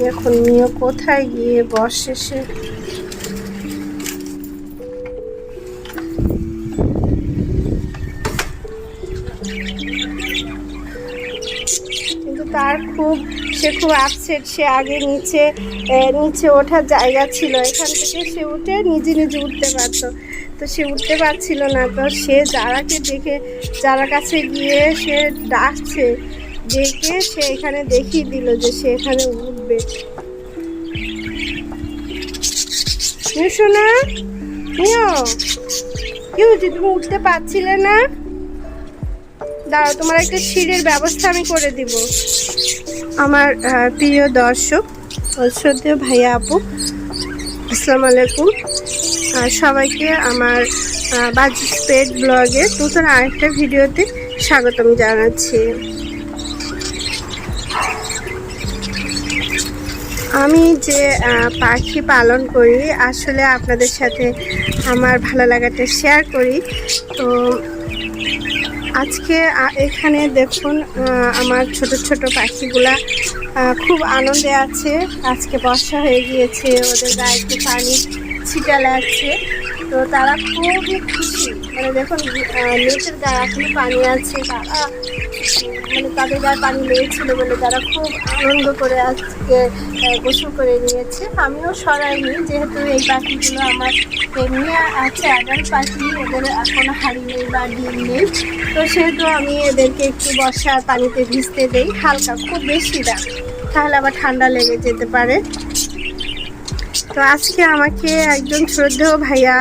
দেখুন মিও কোথায় গিয়ে বসে সে? কিন্তু তার খুব, সে খুব আপসেট সে আগে নিচে নিচে ওঠার জায়গা ছিল। এখান থেকে সে উঠে নিজে নিজে উঠতে পারতো। তো সে উঠতে পারছিল না। তো সে যারাকে দেখে যারা কাছে গিয়ে সে ডাকছে ডেকে সে এখানে দেখিয়ে দিল যে সে এখানে মিও শোনা মিও কি হয়েছে? তুমি উঠতে পারছিলে না? দাঁড়াও, তোমার একটা সিঁড়ির ব্যবস্থা আমি করে দিব। আমার প্রিয় দর্শক শ্রদ্ধেয় ভাইয়া আপু, আসসালামু আলাইকুম। সবাইকে আমার বাজি পেট ব্লগে নতুন আরেকটা ভিডিওতে স্বাগতম জানাচ্ছি। আমি যে পাখি পালন করি, আসলে আপনাদের সাথে আমার ভালো লাগাটা শেয়ার করি। তো আজকে এখানে দেখুন আমার ছোট ছোট পাখিগুলা খুব আনন্দে আছে। আজকে বর্ষা হয়ে গিয়েছে, ওদের গায়ে একটু পানি ছিটা লাগছে। তো তারা খুবই খুশি। মানে দেখুন নিচের গায়ে এখনও পানি আছে, তারা মানে তাদের গায়ে পানি লেগেছিল বলে তারা খুব আনন্দ করে আজকে গোসল করে নিয়েছে। আমিও সরাইনি, যেহেতু এই পাখিগুলো আমার এমনি আছে অ্যাডাল্ট পাখি, ওদের এখনও হাড়ি নেই বা ডিম নেই। তো সেহেতু আমি এদেরকে একটু বর্ষার পানিতে ভিজতে দেই, হালকা, খুব বেশি না। তাহলে আবার ঠান্ডা লেগে যেতে পারে। তো আজকে আমাকে একজন শ্রদ্ধেয় ভাইয়া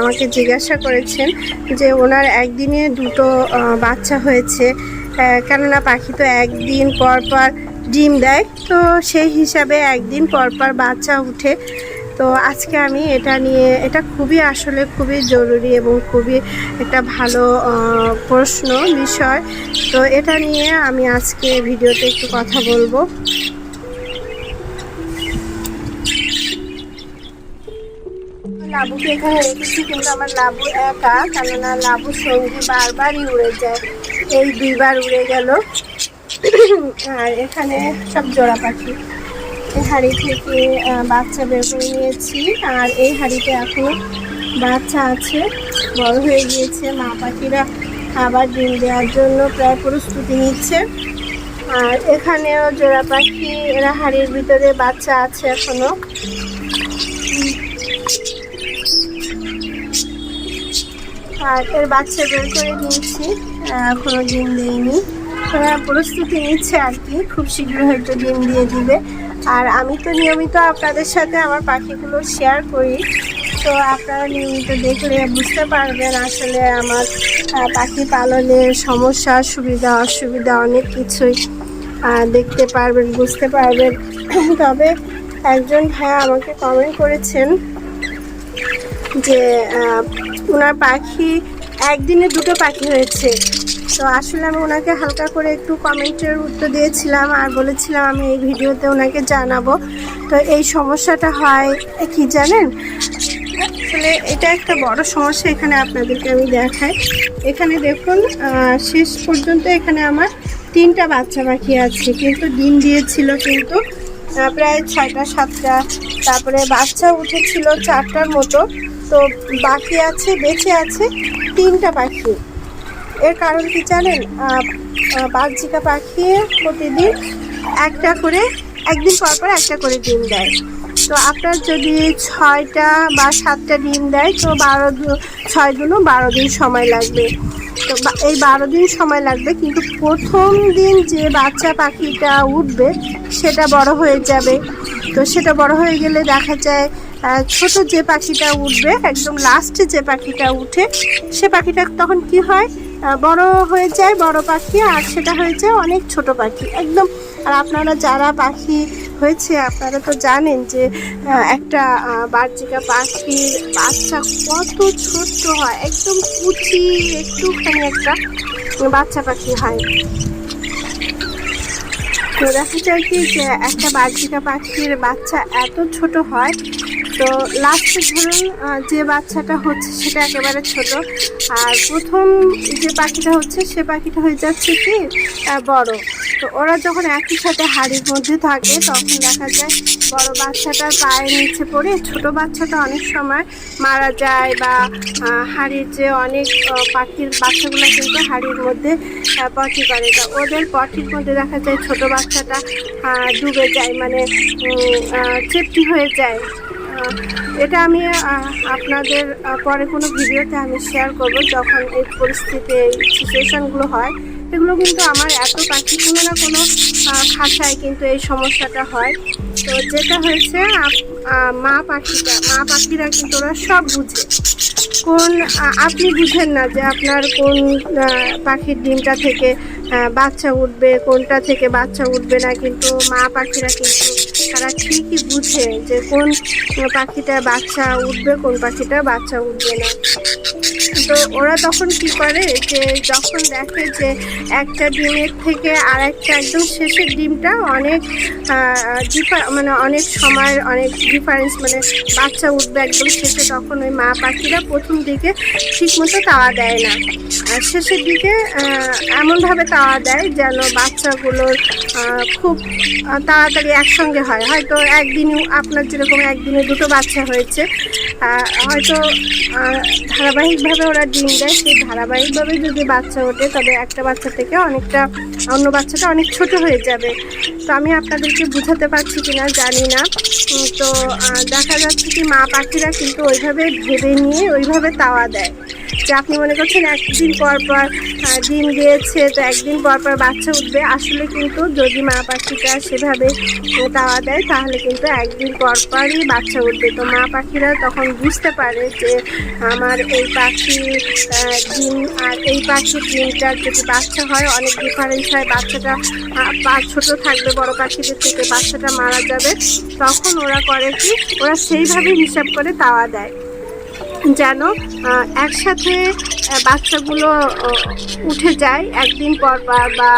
আমাকে জিজ্ঞাসা করেছেন যে ওনার একদিনে দুটো বাচ্চা হয়েছে। কেননা পাখি তো একদিন পর পর ডিম দেয়, তো সেই হিসাবে একদিন পর পর বাচ্চা উঠে। তো আজকে আমি এটা নিয়ে, এটা খুবই আসলে খুবই জরুরি এবং খুবই একটা ভালো প্রশ্ন, বিষয়। তো এটা নিয়ে আমি আজকে ভিডিওতে একটু কথা বলব। লাবুকে এখানে রেখেছি, কিন্তু আমার লাবু একা, কেননা লাবুর সঙ্গে বারবারই উড়ে যায়। এই দুইবার উড়ে গেল। আর এখানে সব জোড়া পাখি। এই হাড়ি থেকে বাচ্চা বের করে নিয়েছি। আর এই হাড়িতে এখনও বাচ্চা আছে। বড় হয়ে গিয়েছে মা পাখিরা খাবার ডিম দেওয়ার জন্য প্রায় প্রস্তুতি নিচ্ছে। আর এখানেও জোড়া পাখি, এরা হাড়ির ভিতরে বাচ্চা আছে এখনও। আর এর বাচ্চা বের করে নিয়েছি। এখনও ডিম দেয়নি ওরা প্রস্তুতি নিচ্ছে আর কি, খুব শীঘ্র হয়তো ডিম দিয়ে দিবে। আর আমি তো নিয়মিত আপনাদের সাথে আমার পাখিগুলো শেয়ার করি। তো আপনারা নিয়মিত দেখলে বুঝতে পারবেন আসলে আমার পাখি পালনের সমস্যা, সুবিধা, অসুবিধা অনেক কিছুই দেখতে পারবেন, বুঝতে পারবেন। তবে একজন ভাইয়া আমাকে কমেন্ট করেছেন যে ওনার পাখি, একদিনে দুটো পাখি হয়েছে। তো আসলে আমি ওনাকে হালকা করে একটু কমেন্টের উত্তর দিয়েছিলাম আর বলেছিলাম আমি এই ভিডিওতে ওনাকে জানাব। তো এই সমস্যাটা হয় কি জানেন? আসলে এটা একটা বড় সমস্যা এখানে আপনাদেরকে আমি দেখাই। এখানে দেখুন শেষ পর্যন্ত এখানে আমার তিনটা বাচ্চা পাখি আছে। কিন্তু ডিম দিয়েছিল কিন্তু প্রায় ছয়টা, সাতটা। তারপরে বাচ্চা উঠেছিল চারটার মতো। তো বাকি আছে বেঁচে আছে তিনটা পাখি। এর কারণ কি জানেন? আহ, পাখি প্রতিদিন একটা করে একদিন পর পর একটা করে ডিম দেয়। তো আপনার যদি ছয়টা বা সাতটা ডিম দেয় তো বারো ছয় দুনো বারো দিন সময় লাগবে। তো এই বারো দিন সময় লাগবে কিন্তু প্রথম দিন যে বাচ্চা পাখিটা উঠবে সেটা বড় হয়ে যাবে। তো সেটা বড় হয়ে গেলে দেখা যায় ছোট যে পাখিটা উঠবে, একদম লাস্টে যে পাখিটা উঠে, সে পাখিটা তখন কি হয়? বড় হয়ে যায়, বড় পাখি, আর সেটা হয়ে যায় অনেক ছোট পাখি। একদম, আর আপনারা যারা পাখি হয়েছে, আপনারা তো জানেন যে একটা বার্জিকা পাখির বাচ্চা কত ছোট্ট হয়, একদম কুচি, একটুখানি একটা বাচ্চা পাখি হয়। তো দেখা যায় কি যে একটা বার্জিকা পাখির বাচ্চা এত ছোট হয় তো লাস্টে ধরুন যে বাচ্চাটা হচ্ছে সেটা একেবারে ছোট। আর প্রথম যে পাখিটা হচ্ছে, সে পাখিটা হয়ে যাচ্ছে কি বড়। তো ওরা যখন একই সাথে হাড়ির মধ্যে থাকে, তখন দেখা যায় বড় বাচ্চাটার পায়ের নিচে পড়ে, ছোট বাচ্চাটা অনেক সময় মারা যায় বা হাড়ির যে অনেক পাখির বাচ্চাগুলো কিন্তু হাড়ির মধ্যে পটি করে। তো ওদের পটির মধ্যে দেখা যায় ছোট বাচ্চাটা ডুবে যায় মানে চেপটি হয়ে যায়। এটা আমি আপনাদের পরে কোনো ভিডিওতে আমি শেয়ার করব যখন এই পরিস্থিতি, এই সিচুয়েশানগুলো হয়। এগুলো কিন্তু আমার এত পাখি কোনো না কোনো খাসায় কিন্তু এই সমস্যাটা হয়। তো যেটা হয়েছে মা পাখিটা মা পাখিরা কিন্তু ওরা সব বুঝে। কোন আপনি বুঝেন না যে আপনার কোন পাখির ডিমটা থেকে বাচ্চা উঠবে, কোনটা থেকে বাচ্চা উঠবে না, কিন্তু মা পাখিরা কিন্তু তারা ঠিকই বুঝে যে কোন পাখিটা বাচ্চা উঠবে, কোন পাখিটা বাচ্চা উঠবে না। তো ওরা তখন কি করে যে যখন দেখে যে একটা ডিমের থেকে আর একটা একদম শেষের ডিমটা অনেক মানে অনেক সময়ের অনেক ডিফারেন্স মানে বাচ্চা উঠবে একদম শেষে, তখন ওই মা পাখিরা প্রথম দিকে ঠিকমতো তাওয়া দেয় না। আর শেষের দিকে এমনভাবে তাওয়া দেয় যেন বাচ্চাগুলোর খুব তাড়াতাড়ি একসঙ্গে হয়। হয়তো একদিনই আপনার যেরকম একদিনে দুটো বাচ্চা হয়েছে হয়তো ধারাবাহিকভাবে ওরা ডিম দেয় সে ধারাবাহিকভাবে যদি বাচ্চা ওঠে, তবে একটা বাচ্চা থেকে অনেকটা অন্য বাচ্চাটা অনেক ছোট হয়ে যাবে। তো আমি আপনাদেরকে বুঝাতে পারছি কিনা জানি না। তো দেখা যাচ্ছে কি মা পাখিরা কিন্তু ওইভাবে ভেবে নিয়ে, ওইভাবে তাওয়া দেয়। যে আপনি মনে করছেন একদিন পর পর ডিম দিয়েছে তো একদিন পর পর বাচ্চা উঠবে। আসলে কিন্তু যদি মা পাখিটা সেভাবে তাওয়া দেয়, তাহলে কিন্তু একদিন পর পরই বাচ্চা উঠবে। তো মা পাখিরা তখন বুঝতে পারে যে আমার এই পাখি ডিম আর এই পাখির ডিমটার যদি বাচ্চা হয়, অনেক ডিফারেন্স হয়। বাচ্চাটা ছোট থাকবে, বড় পাখিদের থেকে বাচ্চাটা মারা যাবে। তখন ওরা করে কি? ওরা সেইভাবে হিসাব করে তাওয়া দেয়। যেন একসাথে বাচ্চাগুলো উঠে যায় একদিন পর বা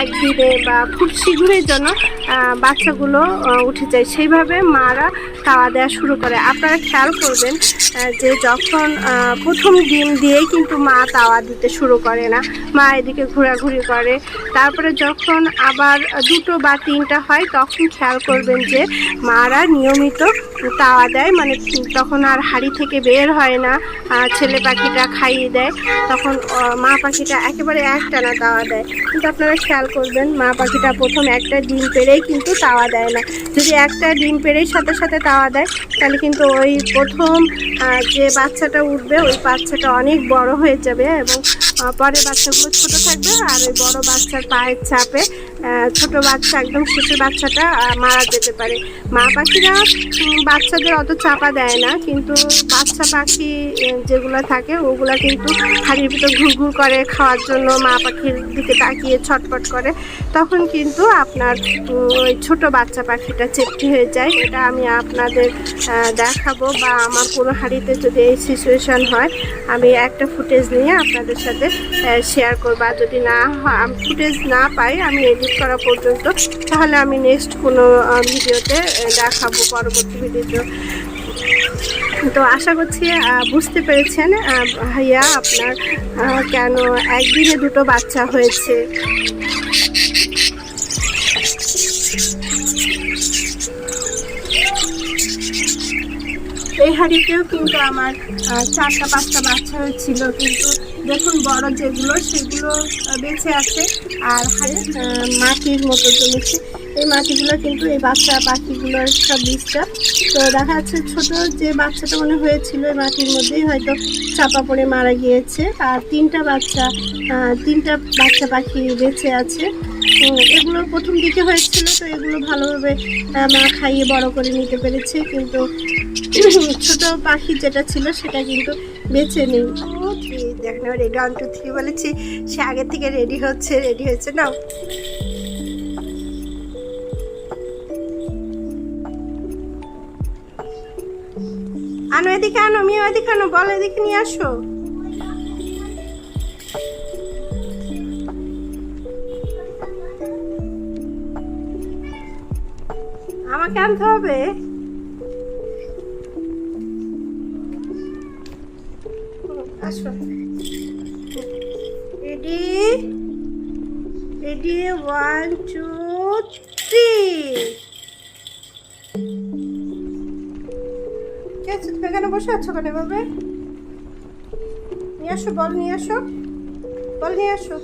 একদিনে বা খুব শীঘ্রই যেন বাচ্চাগুলো উঠে যায়। সেইভাবে মারা তাওয়া দেওয়া শুরু করে। আপনারা খেয়াল করবেন যে যখন প্রথম ডিম দিয়েই কিন্তু মা তাওয়া দিতে শুরু করে না। মা এদিকে ঘোরাঘুরি করে। তারপরে যখন আবার দুটো বা তিনটা হয়, তখন খেয়াল করবেন যে মারা নিয়মিত তাওয়া দেয়। মানে তখন আর হাড়ি থেকে বের হয় না ছেলে পাখিটা খাইয়ে দেয়। তখন মা পাখিটা একেবারে একটানা তাওয়া দেয়। কিন্তু আপনারা খেয়াল করবেন, মা পাখিটা প্রথম একটা ডিম পেরেই কিন্তু তাওয়া দেয় না। যদি একটা ডিম পেরেই সাথে সাথে তাওয়া দেয়, তাহলে কিন্তু ওই প্রথম যে বাচ্চাটা উঠবে, ওই বাচ্চাটা অনেক বড় হয়ে যাবে এবং পরে বাচ্চাগুলো ছোটো থাকবে আর ওই বড় বাচ্চার পায়ের চাপে ছোট বাচ্চা, একদম শেষের বাচ্চাটা মারা যেতে পারে। মা পাখিরা বাচ্চাদের অত চাপা দেয় না, কিন্তু বাচ্চা পাখি যেগুলো থাকে, ওগুলো কিন্তু হাড়ির ভিতর ঘুরঘুর করে খাওয়ার জন্য মা পাখির দিকে তাকিয়ে ছটফট করে। তখন কিন্তু আপনার ওই ছোট বাচ্চা পাখিটা চেপটি হয়ে যায়। এটা আমি আপনাদের দেখাবো বা আমার কোনো হাড়িতে যদি এই সিচুয়েশন হয়, আমি একটা ফুটেজ নিয়ে আপনাদের সাথে শেয়ার করব। যদি না ফুটেজ না পাই, আমি এডিট করা পর্যন্ত। তাহলে আমি নেক্সট কোনো ভিডিওতে দেখাবো পরবর্তী ভিডিওতে তো আশা করছি বুঝতে পেরেছেন ভাইয়া, আপনার কেন একদিনে দুটো বাচ্চা হয়েছে? এই হাঁড়িতেও কিন্তু আমার চারটা পাঁচটা বাচ্চা হয়েছিল, কিন্তু দেখুন, বড় যেগুলো, সেগুলো বেঁচে আছে। আর মাটির মতো চলেছে এই মাটিগুলো কিন্তু এই বাচ্চা পাখিগুলোর সব বীজটা তো দেখা যাচ্ছে ছোট যে বাচ্চাটা মনে হয়েছিল, এই মাটির মধ্যেই হয়তো চাপা পড়ে মারা গিয়েছে। আর তিনটা বাচ্চা তিনটা বাচ্চা পাখি বেঁচে আছে। এগুলো প্রথম দিকে হয়েছিল, তো এগুলো ভালোভাবে মা খাইয়ে বড় করে নিতে পেরেছে। কিন্তু ছোট পাখি যেটা ছিল, সেটা কিন্তু বেঁচে নেই। দেখেন রেডি ওয়ান টু থ্রি বলেছি। সে আগে থেকে রেডি হচ্ছে রেডি হয়েছে, নাও। আনো, এদিকে আনো, মিয়া, এদিকে আনো, বল, এদিকে নিয়ে আসো। আমাকে আনতে হবে? আসো। Ready ready one two three কে আছে? তুমি এখানে বসে আছো কেন এভাবে? নিয়ে আসো, বল নিয়ে আসো। বল নিয়ে আসো।